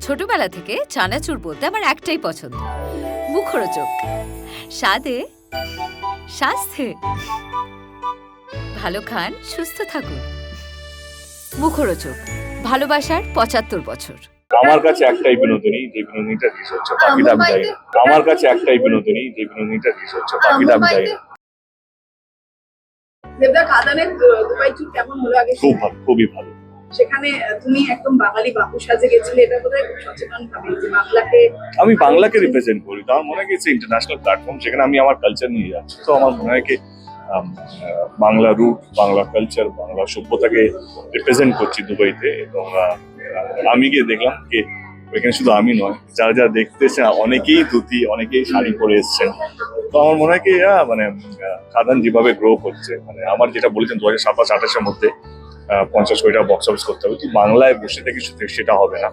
ছোটবেলা থেকে চানাচুর বলতে আমার একটাই পছন্দ। মুখরোচক। স্বাদে স্বাস্থ্যে ভালো খান সুস্থ থাকুন। মুখরোচক। ভালোবাসার পঁচাত্তর বছর। আমার কাছে একটাই বিনোদিনী যে বিনোদিনীটা রিস হচ্ছে বাকিটা আমি না। আমার কাছে একটাই বিনোদিনী যে বিনোদিনীটা রিস হচ্ছে বাকিটা আমি জানি না। দেবদা কাদানের দু- কেমন হলো আগে? খুব ভালো খুবই ভালো। সেখানে তুমি একদম বাঙালি বাবু সাজে গেছিলে এটা বোধহয় খুব সচেতন ভাবে যে বাংলাকে আমি বাংলাকে রিপ্রেজেন্ট করি। তো আমার মনে হয় ইন্টারন্যাশনাল প্ল্যাটফর্ম সেখানে আমি আমার কালচার নিয়ে যাচ্ছি। তো আমার মনে হয় কি বাংলা রুট বাংলা কালচার বাংলা সভ্যতাকে রিপ্রেজেন্ট করছি দুবাইতে। এবং আমি গিয়ে দেখলাম কি ওইখানে শুধু আমি নয় যারা যারা দেখতে এসেছেন অনেকেই ধুতি অনেকেই শাড়ি পরে এসেছেন। তো আমার মনে হয় কি আহ, মানে খাদান যেভাবে গ্রো করছে মানে আমার যেটা বলেছেন দু হাজার সাতাশ আঠাশের মধ্যে পঞ্চাশ কোটি টাকা বক্স অফিস করতে হবে। কিন্তু বাংলায় বসে থেকে সেটা হবে না।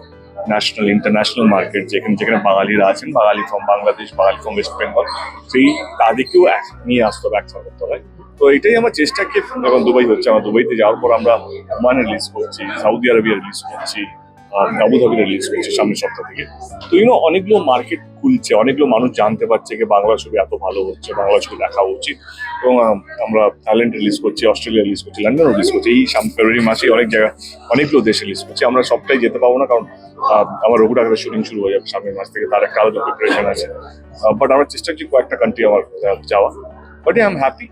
ন্যাশনাল ইন্টারন্যাশনাল মার্কেট যেখানে যেখানে বাঙালিরা আছেন, Bangali from Bangladesh Bangali from West Bengal সেই তাদেরকেও নিয়ে আসতে হবে, একসাথে করতে হবে। তো এটাই আমার চেষ্টা। কি এখন দুবাই হচ্ছে, আমার দুবাইতে যাওয়ার পর আমরা ওমানে রিলিজ করছি সাউদি আরবিয়া রিলিজ করছি। আবুধাবি রিলিজ করছি সামনের সপ্তাহ থেকে। তো ইউনো অনেকগুলো মার্কেট খুলছে, অনেকগুলো মানুষ জানতে পারছে যে বাংলা ছবি এত ভালো হচ্ছে, বাংলা ছবি দেখা উচিত। এবং আমরা থাইল্যান্ড রিলিজ করছি অস্ট্রেলিয়া রিলিজ করছি লন্ডন রিলিজ করছি, এই ফেব্রুয়ারি, মাসে অনেক জায়গা, অনেকগুলো দেশে রিলিজ করছি। আমরা সবটাই যেতে পাবো না, কারণ আমার আমার রঘুটাকের শুটিং শুরু হয়ে যাবে সামনের মাস থেকে, তার একটা আলাদা প্রিপারেশন আছে। বাট আমরা চেষ্টা করছি কয়েকটা কান্ট্রি আমার যাওয়া বাট আই এম হ্যাপি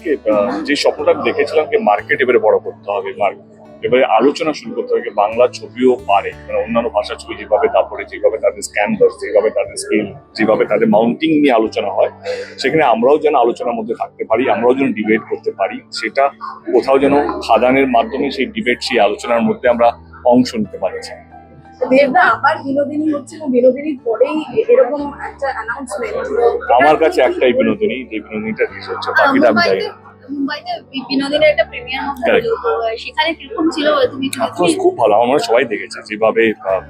যে স্বপ্নটা দেখেছিলাম যে মার্কেট এবারে বড় করতে হবে মার্কেট এবারে আলোচনা শুরু করতে হবে বাংলা ছবিও পারে। মানে অন্যান্য ভাষার ছবি যেভাবে তারপরে যেভাবে তাদের স্ক্যান্ডার যেভাবে তাদের স্কিল যেভাবে তাদের মাউন্টিং নিয়ে আলোচনা হয় সেখানে আমরাও যেন আলোচনার মধ্যে থাকতে পারি আমরাও যেন ডিবেট করতে পারি সেটা কোথাও যেন খাদানের মাধ্যমে সেই ডিবেট সেই আলোচনার মধ্যে আমরা অংশ নিতে পারছি। আমার কাছে একটাই বিনোদিনী যে বিনোদিনীটা রিস হচ্ছে বাকিটা আমি জানি না। মুম্বাইতে বি- একটা প্রিমিয়ার মতো Correct. হলো তো সেখানে কীরকম ছিল তুমি আফকোর্স খুব ভালো। আমার সবাই দেখেছে যেভাবে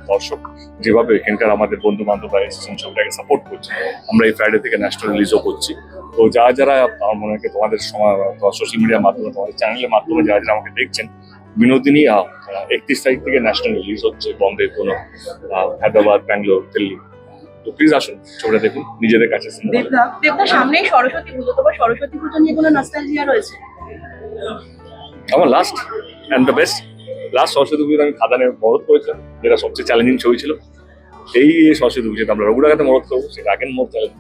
দর্শক যেভাবে এখানকার আমাদের বন্ধু বান্ধবরা এসেছেন ছবিটাকে সাপোর্ট করছে। আমরা এই ফ্রাইডে থেকে ন্যাশনাল রিলিজও করছি। তো যারা যারা আমার মনে হয় তোমাদের সোশ্যাল মিডিয়ার মাধ্যমে তোমাদের চ্যানেলের মাধ্যমে যারা যারা আমাকে দেখছেন বিনোদিনী একত্রিশ তারিখ থেকে ন্যাশনাল রিলিজ হচ্ছে বম্বে কোনো হায়দ্রাবাদ ব্যাঙ্গালোর দিল্লি। তো প্লিজ আসুন ছবিটা দেখুন নিজেদের কাছে। দেবদা দেবদা সামনেই সরস্বতী পুজো তোমার সরস্বতী পুজো নিয়ে কোনো নস্টালজিয়া রয়েছে? আমার last and the best last Saraswati পুজোতে আমি খাদানে মরদ করেছিলাম যেটা সবচেয়ে চ্যালেঞ্জিং ছবি ছিল। এই সরস্বতী পুজোতে আমরা রঘুরাঘাতে মরদ করব সেটা আগের মোর চ্যালেঞ্জ